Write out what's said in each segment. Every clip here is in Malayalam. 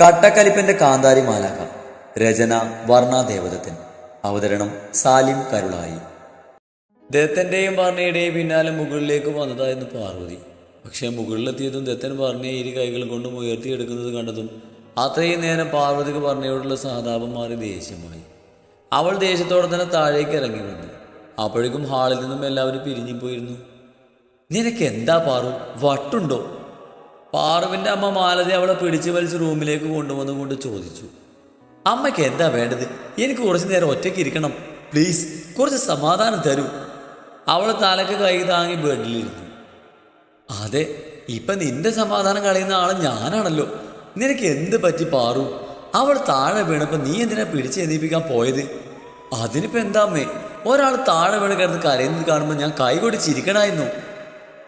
കട്ടക്കലിപ്പന്റെ കാന്താരി മാലാക രചന വർണ ദേവദത്തൻ. അവതരണം സാലിം കരുളായി. ദത്തന്റെയും വർണയുടെയും പിന്നാലെ മുകളിലേക്ക് വന്നതായിരുന്നു പാർവതി. പക്ഷേ മുകളിലെത്തിയതും ദത്തൻ വർണയെ ഇരു കൈകൾ കൊണ്ടും ഉയർത്തിയെടുക്കുന്നത് കണ്ടതും അത്രയും നേരം പാർവതിക്ക് വർണയോടുള്ള സഹതാപം മാറി ദേഷ്യമായി. അവൾ ദേഷ്യത്തോടെ തന്നെ താഴേക്ക് ഇറങ്ങി വന്നു. അപ്പോഴേക്കും ഹാളിൽ നിന്നും എല്ലാവരും പിരിഞ്ഞു പോയിരുന്നു നിനക്ക് എന്താ പാറു? വട്ടുണ്ടോ? പാറുവിന്റെ അമ്മ മാലതി അവളെ പിടിച്ചു വലിച്ച് റൂമിലേക്ക് കൊണ്ടുവന്നുകൊണ്ട് ചോദിച്ചു അമ്മയ്ക്ക് എന്താ വേണ്ടത്? എനിക്ക് കുറച്ച് നേരം ഒറ്റയ്ക്ക് ഇരിക്കണം. പ്ലീസ് കുറച്ച് സമാധാനം തരൂ. അവൾ തലക്ക് കൈ താങ്ങി ബെഡിലിരുന്നു അതെ ഇപ്പം നിന്റെ സമാധാനം കളയുന്ന ആൾ ഞാനാണല്ലോ. നിനക്ക് എന്ത് പറ്റി പാറു? അവൾ താഴെ വീണപ്പോൾ നീ എന്തിനാ പിടിച്ച് എണീപ്പിക്കാൻ പോയത്? അതിനിപ്പോൾ എന്താ അമ്മേ? ഒരാൾ താഴെ വീണ് കിടന്ന് കരയുന്നത് കാണുമ്പോൾ ഞാൻ കൈ കൊടി ചിരിക്കണമായിരുന്നു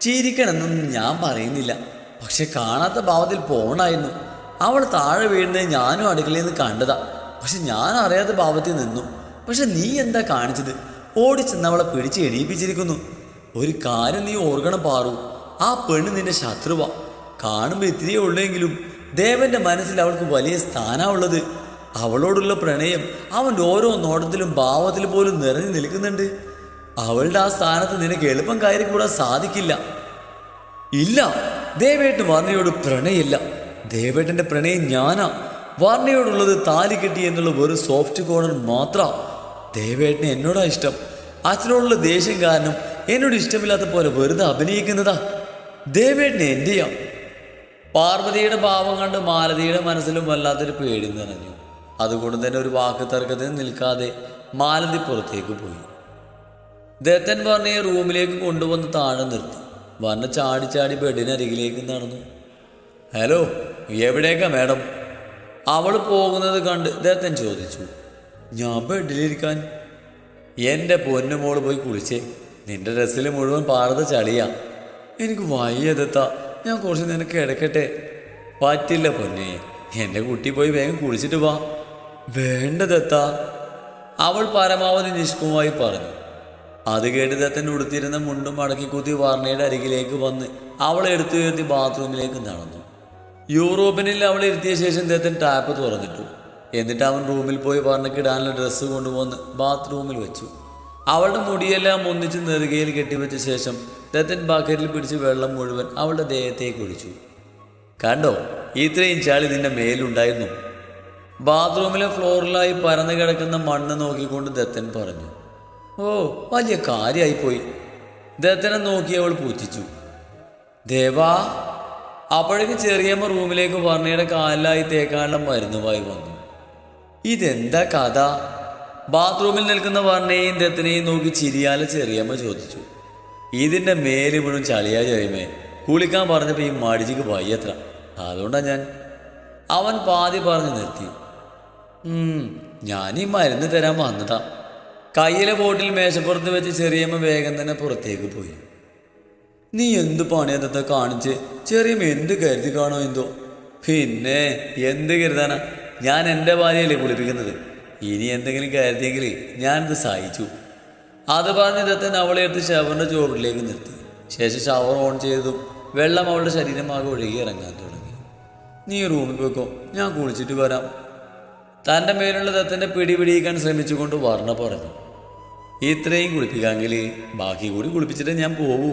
ചിരിക്കണമെന്നൊന്നും ഞാൻ പറയുന്നില്ല. പക്ഷെ കാണാത്ത ഭാവത്തിൽ പോണായിരുന്നു. അവൾ താഴെ വീഴുന്നത് ഞാനും അടുക്കളയിൽ നിന്ന് കണ്ടതാ. പക്ഷെ ഞാൻ അറിയാത്ത ഭാവത്തിൽ നിന്നു. പക്ഷെ നീ എന്താ കാണിച്ചത്? ഓടിച്ചെന്ന് അവളെ പിടിച്ച് എണീപ്പിച്ചിരിക്കുന്നു. ഒരു കാര്യം നീ ഓർക്കണം പാറു. ആ പെണ്ണ് നിന്റെ ശത്രുവാ. കാണുമ്പോൾ ഇത്രയേ ഉള്ളെങ്കിലും ദേവന്റെ മനസ്സിൽ അവൾക്ക് വലിയ സ്ഥാനമുള്ളത് അവളോടുള്ള പ്രണയം അവന്റെ ഓരോ നോട്ടത്തിലും ഭാവത്തിൽ പോലും നിറഞ്ഞു നിൽക്കുന്നുണ്ട്. അവളുടെ ആ സ്ഥാനത്ത് നിനക്ക് എളുപ്പം കയറി കൂടാൻ സാധിക്കില്ല. ഇല്ല. ദേവേട്ടൻ വാർണയോട് പ്രണയില്ല ദേവേട്ടന്റെ പ്രണയം ഞാനാ. വാർണയോടുള്ളത് താലി കെട്ടി എന്നുള്ള ഒരു സോഫ്റ്റ് കോർണർ മാത്രമാണ് ദേവേട്ടന് എന്നോടാ ഇഷ്ടം. അച്ഛനോടുള്ള ദേഷ്യം കാരണം എന്നോട് ഇഷ്ടമില്ലാത്ത പോലെ വെറുതെ അഭിനയിക്കുന്നതാ. ദേവേട്ടന് എന്റെയാ പാർവതിയുടെ ഭാവം കണ്ട് മാലതിയുടെ മനസ്സിലും വല്ലാത്തൊരു പേടി നിറഞ്ഞു. അതുകൊണ്ട് തന്നെ ഒരു വാക്ക് തർക്കത്തിൽ നിൽക്കാതെ മാലതി പുറത്തേക്ക് പോയി. ദത്തൻ പറഞ്ഞ റൂമിലേക്ക് കൊണ്ടുവന്ന് താഴെ നിർത്തി. വർണ ചാടി ചാടി ബെഡിനരികിലേക്ക് നടന്നു. ഹലോ എവിടേക്കാ മാഡം? അവൾ പോകുന്നത് കണ്ട് ദത്തൻ ചോദിച്ചു. ഞാൻ ബെഡിലിരിക്കാൻ. എന്റെ പൊന്നുമോൾ പോയി കുളിച്ചേ. നിന്റെ ഡ്രസ്സിൽ മുഴുവൻ പാടത്തെ ചളിയാ. എനിക്ക് വയ്യതെത്ത ഞാൻ കുറച്ച് നിനക്ക് കിടക്കട്ടെ. പറ്റില്ല പൊന്നെ. എന്റെ കുട്ടി പോയി വേഗം കുളിച്ചിട്ട് വാ. വേണ്ട ദത്ത അവൾ പരമാവധി നിഷ്കുമായി പറഞ്ഞു. അത് കേട്ട് ദത്തൻ ഉടുത്തിരുന്ന മുണ്ടും മടക്കി കുത്തി വർണയുടെ അരികിലേക്ക് വന്ന് അവളെ എടുത്തു എടുത്തുയർത്തി ബാത്റൂമിലേക്ക് നടന്നു. യൂറോപ്പിനിൽ അവളെ ഇരുത്തിയ ശേഷം ദത്തൻ ടാപ്പ് തുറന്നിട്ടു. എന്നിട്ട് അവൻ റൂമിൽ പോയി വർണക്കിടാനുള്ള ഡ്രസ്സ് കൊണ്ടുവന്ന് ബാത്റൂമിൽ വെച്ചു. അവളുടെ മുടിയെല്ലാം ഒന്നിച്ച് നെറുകയിൽ കെട്ടിവെച്ച ശേഷം ദത്തൻ ബക്കറ്റിൽ പിടിച്ച് വെള്ളം മുഴുവൻ അവളുടെ ദേഹത്തേക്ക് ഒഴിച്ചു. കണ്ടോ ഇത്രയും ചാളി നിന്റെ മേലുണ്ടായിരുന്നു. ബാത്റൂമിലെ ഫ്ലോറിലായി പരന്നു കിടക്കുന്ന മണ്ണ് നോക്കിക്കൊണ്ട് ദത്തൻ പറഞ്ഞു. ഓ വലിയ കാര്യമായിപ്പോയി ദത്തനെ നോക്കി അവൾ പൂച്ചിച്ചു ദേവാ അപ്പോഴേക്ക് ചെറിയമ്മ റൂമിലേക്ക് വർണയുടെ കാലിലായി തേക്കാനുള്ള മരുന്നുമായി വന്നു. ഇതെന്താ കഥ? ബാത്റൂമിൽ നിൽക്കുന്ന വർണയെയും ദത്തനെയും നോക്കി ചിരിയാലെ ചെറിയമ്മ ചോദിച്ചു. ഇതിന്റെ മേൽ മുഴുവൻ ചളിയാ ചെറിയമ്മേ കുളിക്കാൻ പറഞ്ഞപ്പോൾ ഈ മടിച്ചിക്ക് വയ്യത്ര. അതുകൊണ്ടാണ് ഞാൻ. അവൻ പാതി പറഞ്ഞു നിർത്തി. ഞാൻ ഈ മരുന്ന് തരാൻ വന്നതാ. കയ്യിലെ ബോട്ടിൽ മേശപ്പുറത്ത് വെച്ച് ചെറിയമ്മ വേഗം തന്നെ പുറത്തേക്ക് പോയി. നീ എന്ത് പണിയതൊക്കെ കാണിച്ച്? ചെറിയമ്മ എന്ത് കരുതി കാണോ എന്തോ? പിന്നെ എന്ത് കരുതാനാ? ഞാൻ എന്റെ ഭാര്യയല്ലേ കുളിപ്പിക്കുന്നത്. ഇനി എന്തെങ്കിലും കരുതിയെങ്കിൽ ഞാനിത് സഹിച്ചു. അത് പറഞ്ഞ് ഇതത്തെ അവളെ എടുത്ത് ഷവറിന്റെ ചോറിലേക്ക് നിർത്തി. ശേഷം ഷവർ ഓൺ ചെയ്തതും വെള്ളം അവളുടെ ശരീരമാകെ ഒഴുകി ഇറങ്ങാൻ തുടങ്ങി. നീ റൂമിൽ പോയിക്കോ. ഞാൻ കുളിച്ചിട്ട് വരാം. തന്റെ മേലുള്ള തത്തിന്റെ പിടി പിടിയിക്കാൻ ശ്രമിച്ചുകൊണ്ട് വർണ പറഞ്ഞു ഇത്രയും കുളിപ്പിക്കാമെങ്കിൽ ബാക്കി കൂടി കുളിപ്പിച്ചിട്ട് ഞാൻ പോവൂ.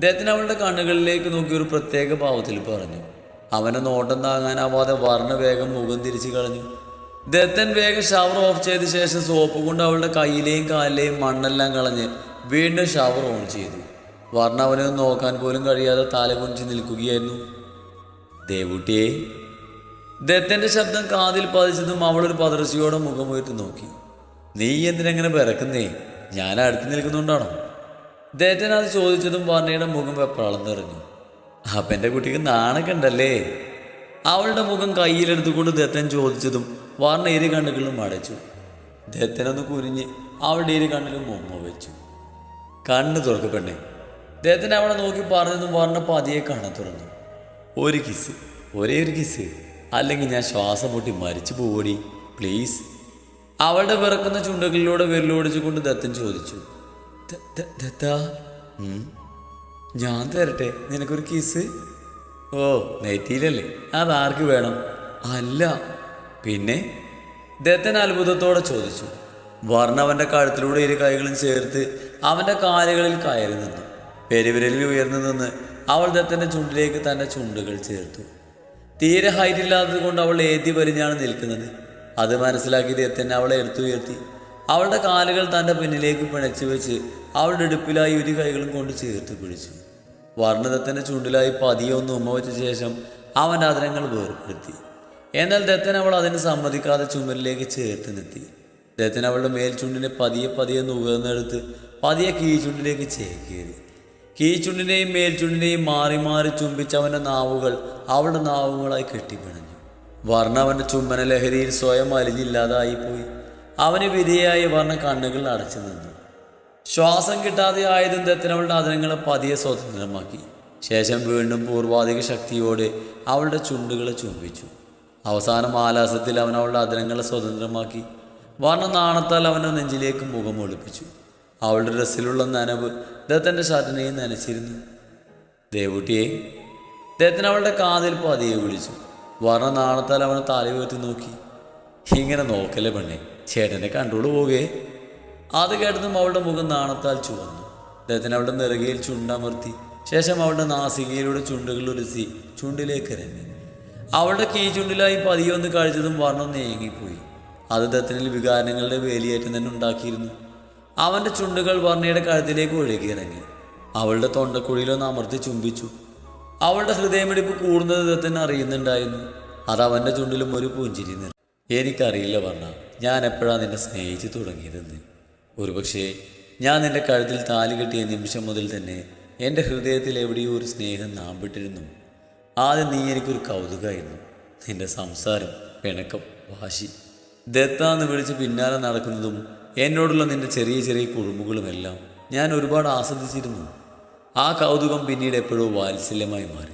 ദത്തൻ അവളുടെ കണ്ണുകളിലേക്ക് നോക്കി ഒരു പ്രത്യേക ഭാവത്തിൽ പറഞ്ഞു അവനെ നോട്ടം താങ്ങാനാവാതെ വർണ വേഗം മുഖം തിരിച്ചു കളഞ്ഞു. ദത്തൻ വേഗം ഷവർ ഓഫ് ചെയ്ത ശേഷം സോപ്പ് കൊണ്ട് അവളുടെ കയ്യിലെയും കാലിലെയും മണ്ണെല്ലാം കളഞ്ഞ് വീണ്ടും ഷവർ ഓൺ ചെയ്തു. വർണ അവനെ നോക്കാൻ പോലും കഴിയാതെ തല കുനിച്ച് നിൽക്കുകയായിരുന്നു. ദേവുട്ടിയെ ദത്തന്റെ ശബ്ദം കാതിൽ പതിച്ചതും അവളൊരു പതർച്ചയോടെ മുഖമുയർത്തി നോക്കി. നീ എന്തിനെങ്ങനെ പിറക്കുന്നേ ഞാൻ അടുത്ത് നിൽക്കുന്നുണ്ടാണോ? ദത്തൻ അത് ചോദിച്ചതും വർണയുടെ മുഖം വെപ്രാളം നിറഞ്ഞു അപ്പന്റെ കുട്ടിക്ക് നാണൊക്കെ ഉണ്ടല്ലേ? അവളുടെ മുഖം കയ്യിലെടുത്തുകൊണ്ട് ദത്തൻ ചോദിച്ചതും വർണ ഇരു കണ്ണുകളും അടച്ചു ദത്തനൊന്ന് കുനിഞ്ഞ് അവളുടെ ഇരു കണ്ണിലും മുമ്പ് വെച്ചു. കണ്ണ് തുറക്ക് പെണ്ണേ. ദത്തൻ അവളെ നോക്കി പറഞ്ഞതും വർണ പതിയെ കണ്ണ തുറന്നു. ഒരു കിസ് ഒരേ ഒരു കിസ് അല്ലെങ്കിൽ ഞാൻ ശ്വാസം പൊട്ടി മരിച്ചു പോവടി. പ്ലീസ്. അവളുടെ വിറക്കുന്ന ചുണ്ടകളിലൂടെ വെല്ലോടിച്ചുകൊണ്ട് ദത്തൻ ചോദിച്ചു "ദ- ദ- ദത്താ? ഞാൻ തരട്ടെ? നിനക്കൊരു കിസ്? ഓ നെറ്റിയിലല്ലേ. അതാർക്ക് വേണം? അല്ല. പിന്നെ? ദത്തൻ അത്ഭുതത്തോടെ ചോദിച്ചു വർണ അവന്റെ കഴുത്തിലൂടെ ഇരു കൈകളും ചേർത്ത് അവന്റെ കാലുകളിൽ കയറി നിന്നു. പെരുവിരലിൽ ഉയർന്നു നിന്ന് അവൾ ദത്തന്റെ ചുണ്ടിലേക്ക് തന്റെ ചുണ്ടുകൾ ചേർത്തു. തീരെ ഹൈറ്റ് ഇല്ലാത്തത് കൊണ്ട് അവൾ ഏത്തി വലിഞ്ഞാണ് നിൽക്കുന്നത്. അത് മനസ്സിലാക്കി തന്നെ അവളെ എടുത്തുയർത്തി അവളുടെ കാലുകൾ തന്റെ പിന്നിലേക്ക് പിണച്ചു വെച്ച് അവളുടെ ഇടുപ്പിലായി ഒരു കൈകളും കൊണ്ട് ചേർത്ത് പിടിച്ചു. വർണദത്തന്റെ ചുണ്ടിലായി പതിയെ ഒന്ന് ഉമ്മ വെച്ച ശേഷം അവന്റെ അതിരങ്ങൾ വേർപ്പെടുത്തി എന്നാൽ ദത്തൻ അവൾ അതിന് സമ്മതിക്കാതെ ചുമരിലേക്ക് ചേർത്ത് നിർത്തി. ദത്തൻ അവളുടെ മേൽ ചുണ്ടിനെ പതിയെ പതിയെ നുകർന്നെടുത്ത് പതിയെ കീഴ്ചുണ്ടിലേക്ക് ചേക്കേറി. കീഴ്ചുണ്ടിനെയും മേൽചുണ്ടിനെയും മാറി മാറി ചുംബിച്ച അവന്റെ നാവുകൾ അവളുടെ നാവുകളായി കെട്ടിപ്പിണഞ്ഞു. വർണ അവന്റെ ചുംബന ലഹരിയിൽ സ്വയം അലിഞ്ഞില്ലാതായിപ്പോയി അവന് വിധേയായി വർണ കണ്ണുകൾ അടച്ചു നിന്നു. ശ്വാസം കിട്ടാതെ ആയതും ദത്തനവളുടെ അതിരങ്ങളെ പതിയെ സ്വതന്ത്രമാക്കി. ശേഷം വീണ്ടും പൂർവാധിക ശക്തിയോടെ അവളുടെ ചുണ്ടുകളെ ചുംബിച്ചു. അവസാനം ആലാസത്തിൽ അവൻ അവളുടെ അതിരങ്ങളെ സ്വതന്ത്രമാക്കി. വർണ നാണത്താൽ അവന്റെ നെഞ്ചിലേക്ക് മുഖം ഒളിപ്പിച്ചു. അവളുടെ ഡ്രസ്സിലുള്ള നനവ്. ദത്തന്റെ ഷർട്ടിനെയും നനച്ചിരുന്നു. ദേവൂട്ടിയെ. ദത്തൻ അവളുടെ കാതിൽ പതിയെ വിളിച്ചു. വർണ നാണത്താൽ അവനെ തല ഉയർത്തി നോക്കി. ഇങ്ങനെ നോക്കല്ലേ പെണ്ണെ ചേട്ടനെ കണ്ടോളൂ പോകേ അത് കേട്ടതും അവളുടെ മുഖം നാണത്താൽ ചുവന്നു. അദ്ദേഹത്തിന് അവളുടെ നെറുകയിൽ ചുണ്ടമർത്തി. ശേഷം അവളുടെ നാസികയിലൂടെ ചുണ്ടുകൾ ഉരസി ചുണ്ടിലേക്ക് ഇറങ്ങി. അവളുടെ കീ ചുണ്ടിലായി പതിയൊന്ന് കഴിച്ചതും വർണം നീങ്ങിപ്പോയി. അത് ദത്തനിൽ വികാരങ്ങളുടെ വേലിയേറ്റം തന്നെ ഉണ്ടാക്കിയിരുന്നു. അവന്റെ ചുണ്ടുകൾ വർണയുടെ കഴുത്തിലേക്ക് ഒഴുകിയിറങ്ങി അവളുടെ തൊണ്ടക്കുഴിയിലൊന്ന് അമർത്തി ചുംബിച്ചു. അവളുടെ ഹൃദയമിടിപ്പ് കൂടുന്നത് വിധത്തിന് അറിയുന്നുണ്ടായിരുന്നു. അത് അവന്റെ ചുണ്ടിലും ഒരു പൂഞ്ചിരി നിന്നു എനിക്കറിയില്ല വർണ ഞാൻ എപ്പോഴാണ് നിന്നെ സ്നേഹിച്ചു തുടങ്ങിയതെന്ന്. ഒരുപക്ഷേ ഞാൻ നിന്റെ കഴുത്തിൽ താലി കെട്ടിയ നിമിഷം മുതൽ തന്നെ എന്റെ ഹൃദയത്തിൽ എവിടെയോ ഒരു സ്നേഹം നാമ്പിട്ടിരുന്നു ആദ്യം നീ എനിക്കൊരു കൗതുകമായിരുന്നു. നിന്റെ സംസാരം പിണക്കം വാശി ദത്താന്ന് വിളിച്ച് പിന്നാലെ നടക്കുന്നതും എന്നോടുള്ള നിന്റെ ചെറിയ ചെറിയ കുഴുമ്പുകളുമെല്ലാം ഞാൻ ഒരുപാട് ആസ്വദിച്ചിരുന്നു. ആ കൗതുകം പിന്നീട് എപ്പോഴോ വാത്സല്യമായി മാറി.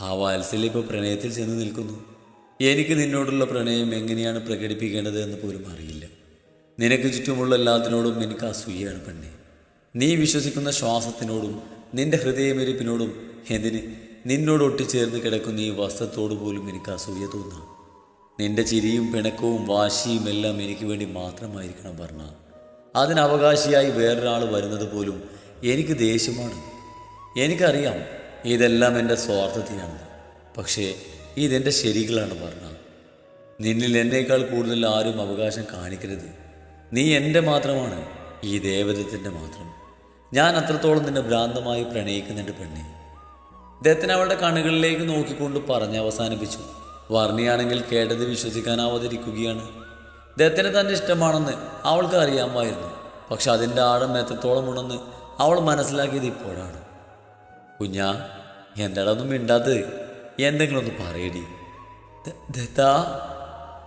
ആ വാത്സല്യം ഇപ്പോൾ പ്രണയത്തിൽ ചെന്ന് നിൽക്കുന്നു. എനിക്ക് നിന്നോടുള്ള പ്രണയം എങ്ങനെയാണ് പ്രകടിപ്പിക്കേണ്ടത് എന്ന് പോലും അറിയില്ല. നിനക്ക് ചുറ്റുമുള്ള എല്ലാത്തിനോടും എനിക്ക് അസൂയാണ് പെണ്ണെ. നീ വിശ്വസിക്കുന്ന ശ്വാസത്തിനോടും നിന്റെ ഹൃദയമെരിപ്പിനോടും എന്തിന് നിന്നോട് ഒട്ടിച്ചേർന്ന് കിടക്കുന്ന ഈ വസ്ത്രത്തോട് പോലും എനിക്ക് അസൂയ തോന്നാം. നിന്റെ ചിരിയും പിണക്കവും വാശിയും എല്ലാം എനിക്ക് വേണ്ടി മാത്രമായിരിക്കണം പറഞ്ഞ അതിനവകാശിയായി വേറൊരാൾ വരുന്നത് പോലും എനിക്ക് ദേഷ്യമാണ്. എനിക്കറിയാം ഇതെല്ലാം എന്റെ സ്വാർത്ഥത്തിനാണ് പക്ഷേ ഇതെന്റെ ശരികളാണ് പറഞ്ഞ നിന്നിൽ എന്നേക്കാൾ കൂടുതൽ ആരും അവകാശം കാണിക്കരുത്. നീ എന്റെ മാത്രമാണ് ഈ ദേവതത്തിന്റെ മാത്രം. ഞാൻ അത്രത്തോളം നിന്നെ ഭ്രാന്തമായി പ്രണയിക്കുന്നുണ്ട് പെണ്ണെ. ദത്തൻ അവളുടെ കണ്ണുകളിലേക്ക് നോക്കിക്കൊണ്ട് പറഞ്ഞ് അവസാനിപ്പിച്ചു. വർണിയാണെങ്കിൽ കേട്ടത് വിശ്വസിക്കാനാവാതിരിക്കുകയാണ്. ദത്തനെ തന്നെ ഇഷ്ടമാണെന്ന് അവൾക്ക് അറിയാമായിരുന്നു. പക്ഷെ അതിന്റെ ആഴം എത്രത്തോളം ഉണ്ടെന്ന് അവൾ മനസ്സിലാക്കിയത് ഇപ്പോഴാണ്. കുഞ്ഞാ എന്തടൊന്നും മിണ്ടാത്തത്? എന്തെങ്കിലും ഒന്ന് പറയടി ദത്ത?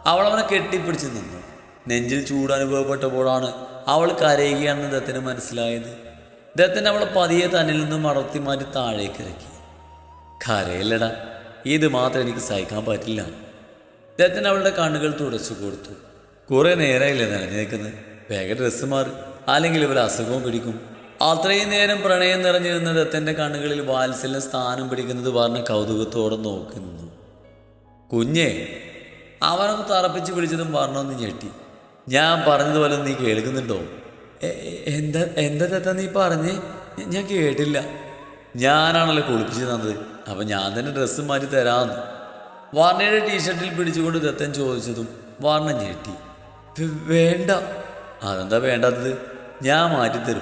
അവൾ അവനെ കെട്ടിപ്പിടിച്ച് നിന്നു. നെഞ്ചിൽ ചൂട് അനുഭവപ്പെട്ടപ്പോഴാണ് അവൾ കരയുകയാണെന്ന് ദത്തിന് മനസ്സിലായത്. ദത്തൻ അവളെ പതിയെ തന്നിൽ നിന്ന് മടർത്തി മാറ്റി താഴേക്ക് ഇറക്കി കരയില്ലടാ. ഇത് മാത്രം എനിക്ക് സഹിക്കാൻ പറ്റില്ല. ദത്തൻ അവളുടെ കണ്ണുകൾ തുടച്ചു കൊടുത്തു. കുറെ നേരമായില്ലേ നനഞ്ഞു നിൽക്കുന്നത് വേഗം ഡ്രസ്സ് മാറി. അല്ലെങ്കിൽ ഇവർ അസുഖവും പിടിക്കും. അത്രയും നേരം പ്രണയം നിറഞ്ഞിരുന്ന നിന്ന ദത്തന്റെ കണ്ണുകളിൽ വാത്സല്യം സ്ഥാനം പിടിക്കുന്നത് പറഞ്ഞ കൗതുകത്തോടെ നോക്കുന്നു. നിന്നു കുഞ്ഞേ അവനൊന്ന് തറപ്പിച്ച് പിടിച്ചതും പറഞ്ഞൊന്ന് ഞെട്ടി. ഞാൻ പറഞ്ഞതുപോലെ നീ കേൾക്കുന്നുണ്ടോ? എന്താ എന്താ തത്ത നീ പറഞ്ഞേ? ഞാൻ കേട്ടില്ല. ഞാനാണല്ലോ കുളിപ്പിച്ച് തന്നത്. അപ്പം ഞാൻ തന്നെ ഡ്രസ്സ് മാറ്റി തരാന്ന്. വാർണയുടെ ടീഷർട്ടിൽ പിടിച്ചുകൊണ്ട് ദത്തൻ ചോദിച്ചതും വാർണ ഞെട്ടി. "വേ- വേണ്ട. അതെന്താ വേണ്ടാത്തത്? ഞാൻ മാറ്റിത്തരും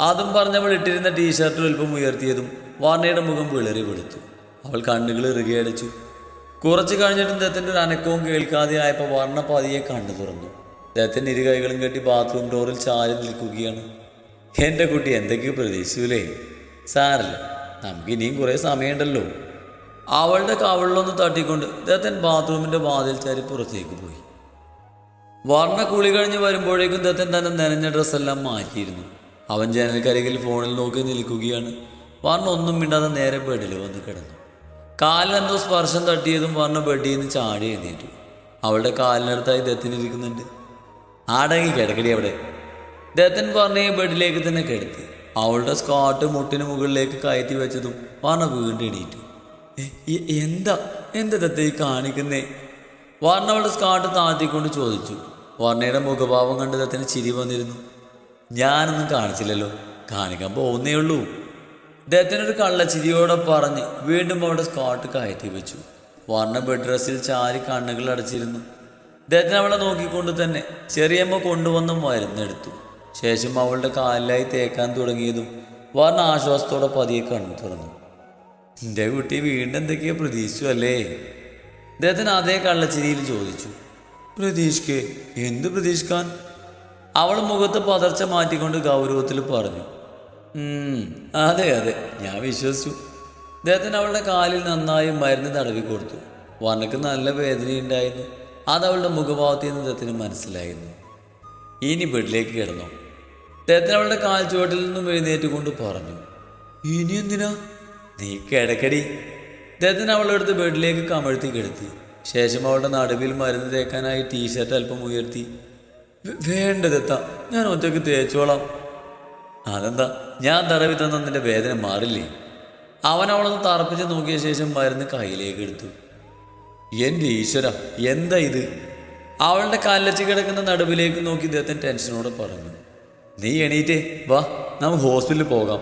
അതും പറഞ്ഞവൾ ഇട്ടിരുന്ന ടീഷർട്ട് അല്പം ഉയർത്തിയതും വാർണയുടെ മുഖം വിളറി വെളുത്തു. അവൾ കണ്ണുകൾ ഇറുകയടച്ചു കുറച്ച് കഴിഞ്ഞിട്ടും ദത്തന്റെ ഒരു അനക്കവും കേൾക്കാതെ ആയപ്പോൾ വർണ പതിയെ കണ്ണു തുറന്നു. ദത്തൻ ഇരു കൈകളും കെട്ടി ബാത്റൂം ഡോറിൽ ചാരി നിൽക്കുകയാണ്. എന്റെ കുട്ടി എന്തൊക്കെയോ പ്രതീക്ഷിച്ചില്ലേ സാരല്ല നമുക്ക് ഇനിയും കുറേ സമയമുണ്ടല്ലോ. അവളുടെ കവളിലൊന്ന് തട്ടിക്കൊണ്ട് ദത്തൻ ബാത്റൂമിന്റെ വാതിൽ ചാരി പുറത്തേക്ക് പോയി. വർണ കുളി കഴിഞ്ഞ് വരുമ്പോഴേക്കും ദത്തൻ തന്നെ നനഞ്ഞ ഡ്രസ്സെല്ലാം മാറ്റിയിരുന്നു. അവൻ ജനൽക്കരികിൽ ഫോണിൽ നോക്കി നിൽക്കുകയാണ്. വർണ ഒന്നും മിണ്ടാതെ നേരെ ബെഡിൽ വന്ന് കിടന്നു. കാലിനെന്തോ സ്പർശം തട്ടിയതും വർണ ബെഡിൽ നിന്ന് ചാടി എഴുന്നേറ്റു. അവളുടെ കാലിനടുത്തായി ദത്തിനിരിക്കുന്നുണ്ട് ആടങ്ങി കിടക്കടി അവിടെ. ദത്തൻ വർണയെ ബെഡിലേക്ക് തന്നെ കിടത്തി. അവളുടെ സ്കാർട്ട് മുട്ടിന് മുകളിലേക്ക് കയറ്റി വെച്ചതും വർണ വീണ്ടും എണീറ്റു. "എ- എ- എന്താ എന്താ ദത്ത ഈ കാണിക്കുന്നേ? വർണ അവളുടെ സ്കാർട്ട് താഴ്ത്തിക്കൊണ്ട് ചോദിച്ചു. വർണയുടെ മുഖഭാവം കണ്ട് തത്തിന് ചിരി വന്നിരുന്നു. ഞാനൊന്നും കാണിച്ചില്ലല്ലോ. കാണിക്കാൻ പോകുന്നേ ഉള്ളൂ. ദത്തിനൊരു കള്ളച്ചിരിയോടെ പറഞ്ഞ് വീണ്ടും അവളുടെ സ്കാർട്ട് കയറ്റി വെച്ചു. വർണ ബെഡ് ഡ്രസ്സിൽ ചാരി കണ്ണുകൾ അടച്ചിരുന്നു. ദത്തൻ അവളെ നോക്കിക്കൊണ്ട് തന്നെ ചെറിയമ്മ കൊണ്ടുവന്ന മരുന്നെടുത്തു ശേഷം അവളുടെ കാലിലായി തേക്കാൻ തുടങ്ങിയതും വർണ ആശ്വാസത്തോടെ പതിയെ കണ്ണു തുറന്നു. എന്റെ കുട്ടി വീണ്ടും എന്തൊക്കെയോ പ്രതീക്ഷിച്ചു അല്ലേ? അദ്ദേഹത്തിന് അതേ കള്ളച്ചിരിയിൽ ചോദിച്ചു. പ്രതീക്ഷിക്ക്? എന്ത് പ്രതീക്ഷിക്കാൻ? അവൾ മുഖത്ത് പതർച്ച മാറ്റിക്കൊണ്ട് ഗൗരവത്തിൽ പറഞ്ഞു. അതെ അതെ ഞാൻ വിശ്വസിച്ചു. അദ്ദേഹത്തിന് അവളുടെ കാലിൽ നന്നായി മരുന്ന് തടവി കൊടുത്തു. വനക്ക് നല്ല വേദനയുണ്ടായിരുന്നു. അത് അവളുടെ മുഖഭാവത്തിൽ നിന്ന് അദ്ദേഹത്തിന് മനസ്സിലായിരുന്നു. ഇനി ബെഡിലേക്ക് കിടന്നു. അദ്ദേഹത്തിന് അവളുടെ കാൽ ചുവട്ടിൽ നിന്നും എഴുന്നേറ്റ് കൊണ്ട് പറഞ്ഞു ഇനി എന്തിനാ? നീ കിടക്കടി. അദ്ദേഹത്തിന് അവളുടെ അടുത്ത് ബെഡിലേക്ക് കമഴ്ത്തി കിടത്തി. ശേഷം അവളുടെ നടുവിൽ മരുന്ന് തേക്കാനായി ടീഷർട്ട് അല്പം ഉയർത്തി വേണ്ടതെത്ത ഞാൻ ഒറ്റയ്ക്ക് തേച്ചോളാം. അതെന്താ? ഞാൻ തടവി തന്ന നിന്റെ വേദന മാറില്ലേ? അവൻ അവളൊന്ന് തറപ്പിച്ച് നോക്കിയ ശേഷം മരുന്ന് കയ്യിലേക്ക് എടുത്തു. എന്റെ ഈശ്വര എന്താ ഇത്? അവളുടെ കല്ലച്ച് കിടക്കുന്ന നടുവിലേക്ക് നോക്കി ഇദ്ദേഹത്തിന് ടെൻഷനോടെ പറഞ്ഞു. നീ എണീറ്റേ വാ നമുക്ക് ഹോസ്പിറ്റലിൽ പോകാം.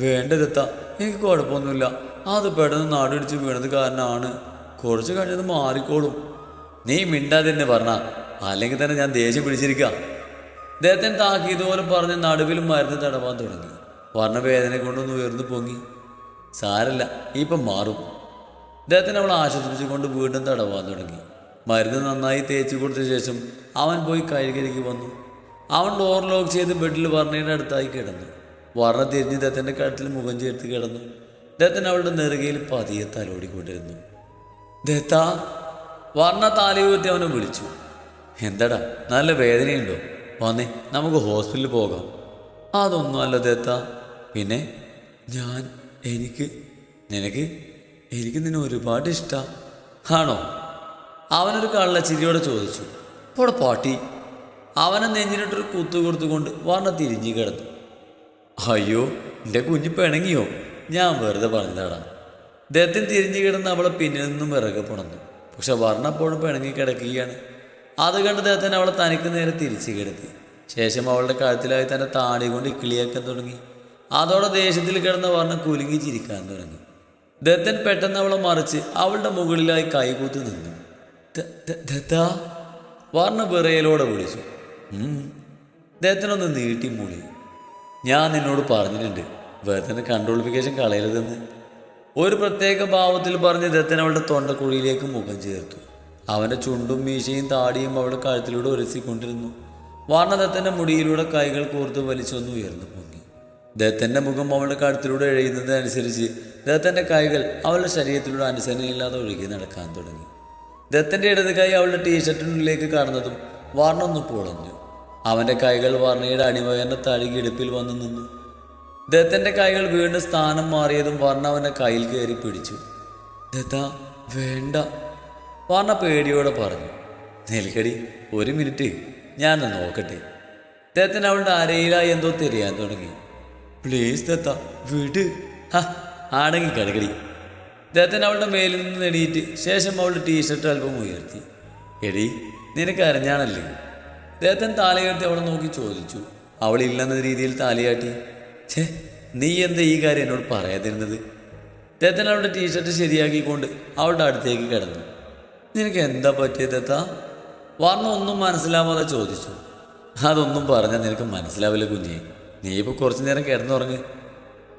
വേണ്ടതെത്ത എനിക്ക് കുഴപ്പമൊന്നുമില്ല. അത് പെട്ടെന്ന് നാടിടിച്ച് വീണത് കാരണമാണ്. കുറച്ച് കഴിഞ്ഞത് മാറിക്കോളും. നീ മിണ്ടാതെ തന്നെ പറഞ്ഞ അല്ലെങ്കിൽ തന്നെ ഞാൻ ദേഷ്യം പിടിച്ചിരിക്കാം. അദ്ദേഹത്തിന് താക്കീതുപോലെ പറഞ്ഞ് നടുവിൽ മരുന്ന് തടവാൻ തുടങ്ങി. വർണ വേദന കൊണ്ടൊന്ന് ഉയർന്നു പൊങ്ങി. സാരല്ല ഇപ്പം മാറും. അദ്ദേഹത്തിന് അവൾ ആശ്വസിപ്പിച്ചുകൊണ്ട് വീണ്ടും തടവാൻ തുടങ്ങി. മരുന്ന് നന്നായി തേച്ച് കൊടുത്ത ശേഷം അവൻ പോയി കഴുകരുകി വന്നു. അവൻ ഡോർ ലോക്ക് ചെയ്ത് ബെഡിൽ വർണയുടെ അടുത്തായി കിടന്നു. വർണ തിരിഞ്ഞ് ദത്തന്റെ കഴുത്തിൽ മുഖം ചേർത്ത് കിടന്നു. ദത്തൻ അവളുടെ നെറുകയിൽ പതിയെ തലോടിക്കൊണ്ടിരുന്നു. ദത്ത വർണ താലിയൂത്തി അവനെ വിളിച്ചു. എന്തടാ നല്ല വേദനയുണ്ടോ? വന്നേ നമുക്ക് ഹോസ്പിറ്റലിൽ പോകാം. അതൊന്നും അല്ല ദത്ത. പിന്നെ ഞാൻ എനിക്ക് നിനക്ക് എനിക്ക് നിന്നെ ഒരുപാട് ഇഷ്ടാ. ആണോ? അവനൊരു കള്ളച്ചിരിയോടെ ചോദിച്ചു. പോടെ പാട്ടി. അവനെ നെഞ്ചിനിട്ടൊരു കുത്തു കൊടുത്തുകൊണ്ട് വർണ തിരിഞ്ഞു കിടന്നു. അയ്യോ എന്റെ കുഞ്ഞ് പിണങ്ങിയോ? ഞാൻ വെറുതെ പറഞ്ഞതാടാ. ദത്തൻ തിരിഞ്ഞു കിടന്ന് അവളെ പിന്നിൽ നിന്നും വിറകെ പുണന്നു. പക്ഷെ വർണ അപ്പോഴും പിണങ്ങി കിടക്കുകയാണ്. അത് കണ്ട് ദത്തൻ അവളെ തനിക്ക് നേരെ തിരിച്ചു കിടത്തി. ശേഷം അവളുടെ കഴുത്തിലായി തന്നെ താടി കൊണ്ട് ഇക്കിളിയാക്കാൻ തുടങ്ങി. അതോടെ ദേഷ്യത്തിൽ കിടന്ന വർണ കുലുങ്ങി ചിരിക്കാൻ തുടങ്ങി. ദത്തൻ പെട്ടെന്ന് അവളെ മറിച്ച് അവളുടെ മുകളിലായി കൈകൂത്ത് നിന്നു? വർണ വിറയലോടെ വിളിച്ചു. "ഉം." നീട്ടി മൂളി ഞാൻ നിന്നോട് പറഞ്ഞിട്ടുണ്ട് വെറുതെ കൺട്രോളിഫിക്കേഷൻ കളയരുതെന്ന്. ഒരു പ്രത്യേക ഭാവത്തിൽ പറഞ്ഞ് ദത്തൻ അവളുടെ തൊണ്ടക്കുഴിയിലേക്ക് മുഖം ചേർത്തു. അവന്റെ ചുണ്ടും മീശയും താടിയും അവളുടെ കഴുത്തിലൂടെ ഉരസിക്കൊണ്ടിരുന്നു വർണദത്തന്റെ മുടിയിലൂടെ കൈകൾ കോർത്ത് വലിച്ചൊന്ന് ഉയർന്നു പൊങ്ങി. ദത്തന്റെ മുഖം അവളുടെ കഴുത്തിലൂടെ എഴുതുന്നതനുസരിച്ച് ദത്തന്റെ കൈകൾ അവളുടെ ശരീരത്തിലൂടെ അനുസരണയില്ലാതെ ഒഴുകി നടക്കാൻ തുടങ്ങി. ദത്തന്റെ ഇടത് കൈ അവളുടെ ടീഷർട്ടിനുള്ളിലേക്ക് കടന്നതും വർണ ഒന്ന് പൊളഞ്ഞു. അവന്റെ കൈകൾ വർണയുടെ അണിവയറിന്റെ താഴെ ഇടുപ്പിൽ വന്നു നിന്നു. ദത്തന്റെ കൈകൾ വീണ്ടും സ്ഥാനം മാറിയതും വർണ അവന്റെ കയ്യിൽ കയറി പിടിച്ചു. ദത്ത വേണ്ട. വർണ പേടിയോടെ പറഞ്ഞു നിൽക്കടി ഒരു മിനിറ്റ് ഞാൻ നോക്കട്ടെ. ദത്തൻ അവളുടെ അരയിലായി എന്തോ തിരിയാൻ തുടങ്ങി. പ്ലീസ് ദത്ത വിട്. ആണെങ്കിൽ കിടക്കടി ദത്തൻ അവളുടെ മേലിൽ നിന്ന് എണീറ്റ് ശേഷം അവളുടെ ടീഷർട്ട് അല്പം ഉയർത്തി. എടി നിനക്ക് അറിഞ്ഞാണല്ലേ ദത്തൻ താലയാട്ടി അവളെ നോക്കി ചോദിച്ചു അവളില്ലെന്ന രീതിയിൽ താലയാട്ടി? ഛേ നീ എന്താ ഈ കാര്യം എന്നോട് പറയാതിരുന്നത്? അദ്ദേഹത്തിന് അവളുടെ ടീഷർട്ട് ശരിയാക്കിക്കൊണ്ട് അവളുടെ അടുത്തേക്ക് കിടന്നു. നിനക്ക് എന്താ പറ്റിയത് എത്താ വർണ ഒന്നും മനസ്സിലാവാതെ ചോദിച്ചു. അതൊന്നും പറഞ്ഞാൽ നിനക്ക് മനസ്സിലാവില്ല കുഞ്ഞി. നീ ഇപ്പോൾ കുറച്ചു നേരം കിടന്നുറങ്ങ്.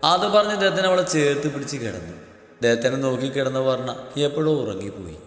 അത് പറഞ്ഞ് അദ്ദേഹത്തിന് അവളെ ചേർത്ത് പിടിച്ച് കിടന്നു. അദ്ദേഹത്തിനെ നോക്കി കിടന്ന വർണ എപ്പോഴോ ഉറങ്ങിപ്പോയി.